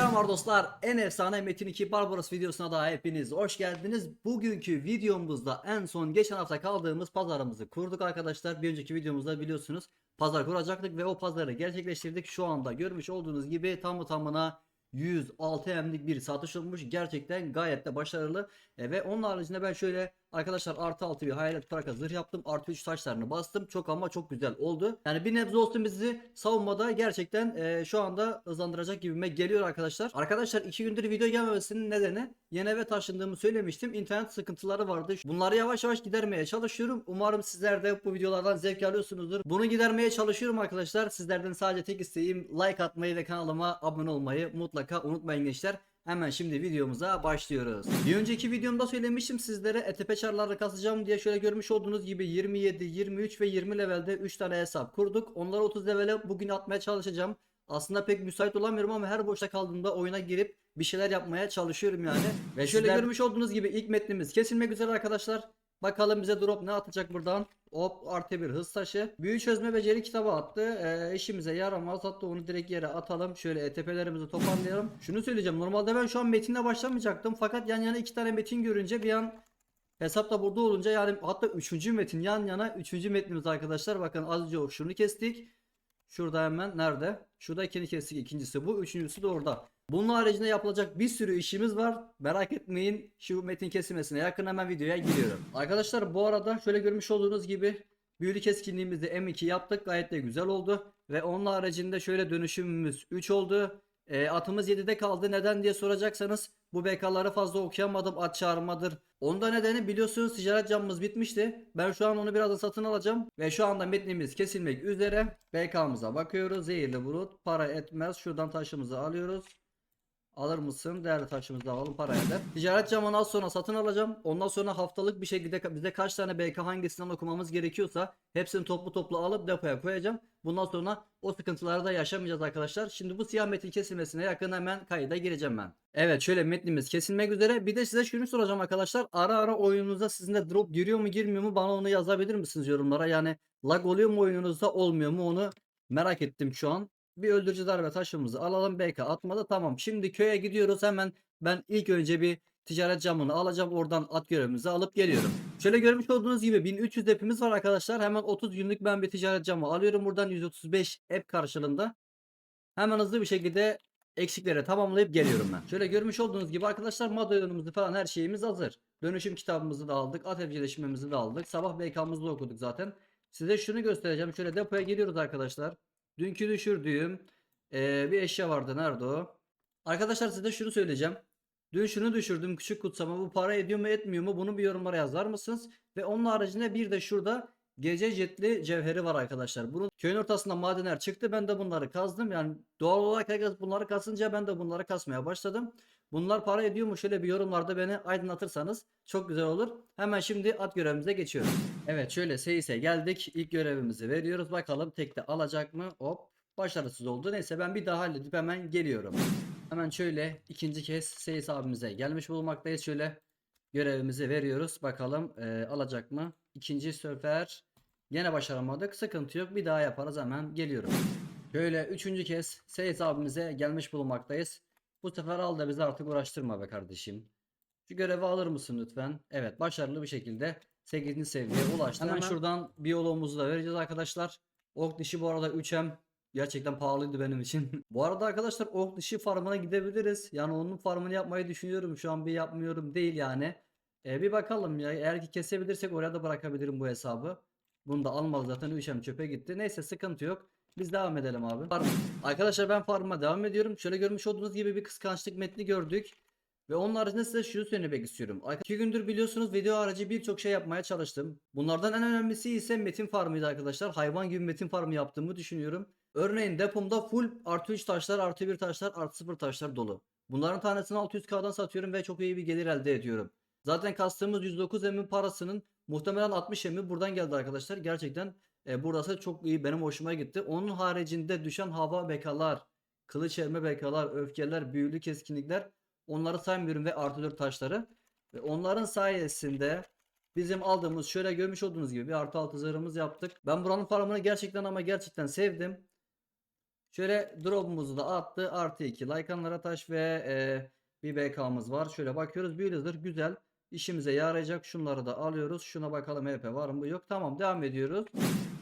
Selamlar dostlar. En efsane Metin 2 Barbaros videosuna da hepiniz hoş geldiniz. Bugünkü videomuzda en son geçen hafta kaldığımız pazarımızı kurduk arkadaşlar. Bir önceki videomuzda biliyorsunuz pazar kuracaktık ve o pazarı gerçekleştirdik. Şu anda görmüş olduğunuz gibi tam tamına 106 emlik bir satış olmuş. Gerçekten gayet de başarılı. E, ve onun haricinde ben şöyle arkadaşlar artı 6 bir hayalet plaka zırh yaptım. Artı 3 taşlarını bastım. Çok ama çok güzel oldu. Yani bir nebze olsun bizi savunmada gerçekten e, şu anda hızlandıracak gibime geliyor arkadaşlar. Arkadaşlar 2 gündür video gelmemesinin nedeni yeni eve taşındığımı söylemiştim. İnternet sıkıntıları vardı. Bunları yavaş yavaş gidermeye çalışıyorum. Umarım sizler de bu videolardan zevk alıyorsunuzdur. Bunu gidermeye çalışıyorum arkadaşlar. Sizlerden sadece tek isteğim like atmayı ve kanalıma abone olmayı mutlaka unutmayın gençler. Hemen şimdi videomuza başlıyoruz. Bir önceki videomda söylemiştim sizlere ETP çarları kasacağım diye şöyle görmüş olduğunuz gibi 27, 23 ve 20 levelde 3 tane hesap kurduk. Onları 30 levele bugün atmaya çalışacağım. Aslında pek müsait olamıyorum ama her boşta kaldığımda oyuna girip bir şeyler yapmaya çalışıyorum yani. Ve şöyle Sizler- görmüş olduğunuz gibi ilk metnimiz kesilmek üzere arkadaşlar. Bakalım bize drop ne atacak buradan. Hop artı bir hız taşı. Büyü çözme beceri kitabı attı. Ee, işimize yaramaz. Hatta onu direkt yere atalım. Şöyle ETP'lerimizi toparlayalım. Şunu söyleyeceğim. Normalde ben şu an metinle başlamayacaktım. Fakat yan yana iki tane metin görünce bir an hesapta burada olunca yani hatta üçüncü metin yan yana üçüncü metnimiz arkadaşlar. Bakın az önce şunu kestik. Şurada hemen nerede? Şurada ikini kestik. ikincisi bu. Üçüncüsü de orada. Bunun haricinde yapılacak bir sürü işimiz var. Merak etmeyin. Şu metin kesilmesine yakın hemen videoya giriyorum. Arkadaşlar bu arada şöyle görmüş olduğunuz gibi büyülü keskinliğimizi M2 yaptık. Gayet de güzel oldu. Ve onun haricinde şöyle dönüşümümüz 3 oldu. E, atımız 7'de kaldı. Neden diye soracaksanız bu BK'ları fazla okuyamadım. At çağırmadır. Onda nedeni biliyorsunuz ticaret camımız bitmişti. Ben şu an onu biraz da satın alacağım. Ve şu anda metnimiz kesilmek üzere. BK'mıza bakıyoruz. Zehirli bulut. Para etmez. Şuradan taşımızı alıyoruz. Alır mısın? Değerli taşımızı da alalım para eder. Ticaret camını az sonra satın alacağım. Ondan sonra haftalık bir şekilde bize kaç tane BK hangisinden okumamız gerekiyorsa hepsini toplu toplu alıp depoya koyacağım. Bundan sonra o sıkıntıları da yaşamayacağız arkadaşlar. Şimdi bu siyah metin kesilmesine yakın hemen kayıda gireceğim ben. Evet şöyle metnimiz kesilmek üzere. Bir de size şunu soracağım arkadaşlar. Ara ara oyununuzda sizin de drop giriyor mu girmiyor mu bana onu yazabilir misiniz yorumlara? Yani lag oluyor mu oyununuzda olmuyor mu onu merak ettim şu an. Bir öldürücü darbe taşımızı alalım. BK atmadı. Tamam. Şimdi köye gidiyoruz. Hemen ben ilk önce bir ticaret camını alacağım. Oradan at görevimizi alıp geliyorum. Şöyle görmüş olduğunuz gibi 1300 app'imiz var arkadaşlar. Hemen 30 günlük ben bir ticaret camı alıyorum. Buradan 135 app karşılığında. Hemen hızlı bir şekilde eksikleri tamamlayıp geliyorum ben. Şöyle görmüş olduğunuz gibi arkadaşlar madalyonumuzu falan her şeyimiz hazır. Dönüşüm kitabımızı da aldık. At evcilleşmemizi de aldık. Sabah BK'mızı da okuduk zaten. Size şunu göstereceğim. Şöyle depoya geliyoruz arkadaşlar. Dünkü düşürdüğüm eee, bir eşya vardı. Nerede o? Arkadaşlar size şunu söyleyeceğim. Dün şunu düşürdüm küçük kutsama. Bu para ediyor mu etmiyor mu? Bunu bir yorumlara yazar mısınız? Ve onun haricinde bir de şurada gece jetli cevheri var arkadaşlar. Bunun köyün ortasında madenler çıktı. Ben de bunları kazdım. Yani doğal olarak herkes bunları kasınca ben de bunları kasmaya başladım. Bunlar para ediyor mu? Şöyle bir yorumlarda beni aydınlatırsanız çok güzel olur. Hemen şimdi at görevimize geçiyoruz. Evet şöyle Seyis'e geldik. İlk görevimizi veriyoruz. Bakalım tekte alacak mı? Hop. Başarısız oldu. Neyse ben bir daha halledip hemen geliyorum. Hemen şöyle ikinci kez Seyis abimize gelmiş bulunmaktayız. Şöyle görevimizi veriyoruz. Bakalım eee, alacak mı? İkinci sefer yine başaramadık. Sıkıntı yok. Bir daha yaparız. Hemen geliyorum. Şöyle üçüncü kez Seyis abimize gelmiş bulunmaktayız. Bu sefer al da bizi artık uğraştırma be kardeşim. Şu görevi alır mısın lütfen? Evet başarılı bir şekilde 8. seviyeye ulaştı. Hemen şuradan biyoloğumuzu da vereceğiz arkadaşlar. Ok dişi bu arada 3M gerçekten pahalıydı benim için. bu arada arkadaşlar ok dişi farmına gidebiliriz. Yani onun farmını yapmayı düşünüyorum. Şu an bir yapmıyorum değil yani. Ee, bir bakalım ya. Eğer ki kesebilirsek oraya da bırakabilirim bu hesabı. Bunu da almalı zaten 3M çöpe gitti. Neyse sıkıntı yok. Biz devam edelim abi. Farm. Arkadaşlar ben farmıma devam ediyorum. Şöyle görmüş olduğunuz gibi bir kıskançlık metni gördük. Ve onun haricinde size şunu söylemek istiyorum. İki gündür biliyorsunuz video aracı birçok şey yapmaya çalıştım. Bunlardan en önemlisi ise metin farmıydı arkadaşlar. Hayvan gibi metin farmı yaptığımı düşünüyorum. Örneğin depomda full artı 3 taşlar, artı 1 taşlar, artı 0 taşlar dolu. Bunların tanesini 600k'dan satıyorum ve çok iyi bir gelir elde ediyorum. Zaten kastığımız 109 emin parasının muhtemelen 60 emi buradan geldi arkadaşlar. Gerçekten e, burası çok iyi benim hoşuma gitti. Onun haricinde düşen hava bekalar, kılıç elme bekalar, öfkeler, büyülü keskinlikler onları saymıyorum ve artı 4 taşları. Ve onların sayesinde bizim aldığımız şöyle görmüş olduğunuz gibi bir artı 6 zırhımız yaptık. Ben buranın farmını gerçekten ama gerçekten sevdim. Şöyle drop'umuzu da attı. Artı 2 Lycanlara taş ve e, bir BK'mız var. Şöyle bakıyoruz. Zırh güzel. İşimize yarayacak. Şunları da alıyoruz. Şuna bakalım HP var mı? Yok. Tamam devam ediyoruz.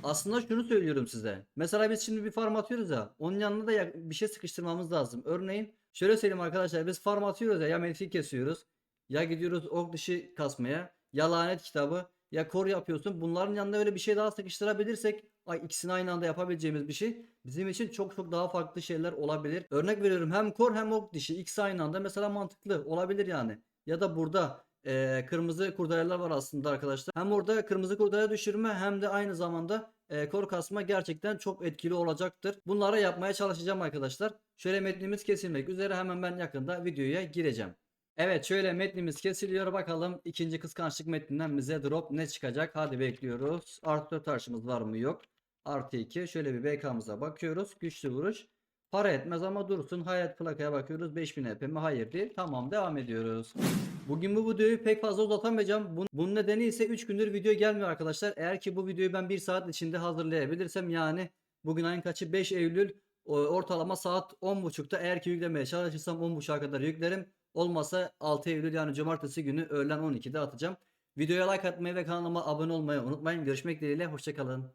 Aslında şunu söylüyorum size. Mesela biz şimdi bir farm atıyoruz ya. Onun yanına da bir şey sıkıştırmamız lazım. Örneğin şöyle söyleyeyim arkadaşlar. Biz farm atıyoruz ya. Ya menfi kesiyoruz. Ya gidiyoruz ok dışı kasmaya. Ya lanet kitabı. Ya kor yapıyorsun. Bunların yanında öyle bir şey daha sıkıştırabilirsek ay ikisini aynı anda yapabileceğimiz bir şey bizim için çok çok daha farklı şeyler olabilir. Örnek veriyorum hem kor hem ok dişi ikisi aynı anda mesela mantıklı olabilir yani. Ya da burada eee, kırmızı kurdeleler var aslında arkadaşlar. Hem orada kırmızı kurdele düşürme hem de aynı zamanda eee, kor kasma gerçekten çok etkili olacaktır. Bunları yapmaya çalışacağım arkadaşlar. Şöyle metnimiz kesilmek üzere hemen ben yakında videoya gireceğim. Evet şöyle metnimiz kesiliyor bakalım ikinci kıskançlık metninden bize drop ne çıkacak hadi bekliyoruz. Artı 4 taşımız var mı yok. Artı 2 şöyle bir BK'mıza bakıyoruz güçlü vuruş. Para etmez ama dursun hayat plakaya bakıyoruz 5000 EP mi hayır değil tamam devam ediyoruz. Bugün bu videoyu pek fazla uzatamayacağım. Bun- Bunun nedeni ise 3 gündür video gelmiyor arkadaşlar. Eğer ki bu videoyu ben 1 saat içinde hazırlayabilirsem yani bugün ayın kaçı 5 Eylül ortalama saat 10.30'da eğer ki yüklemeye çalışırsam 10.30'a kadar yüklerim. Olmasa 6 Eylül yani cumartesi günü öğlen 12'de atacağım. Videoya like atmayı ve kanalıma abone olmayı unutmayın. Görüşmek dileğiyle hoşçakalın.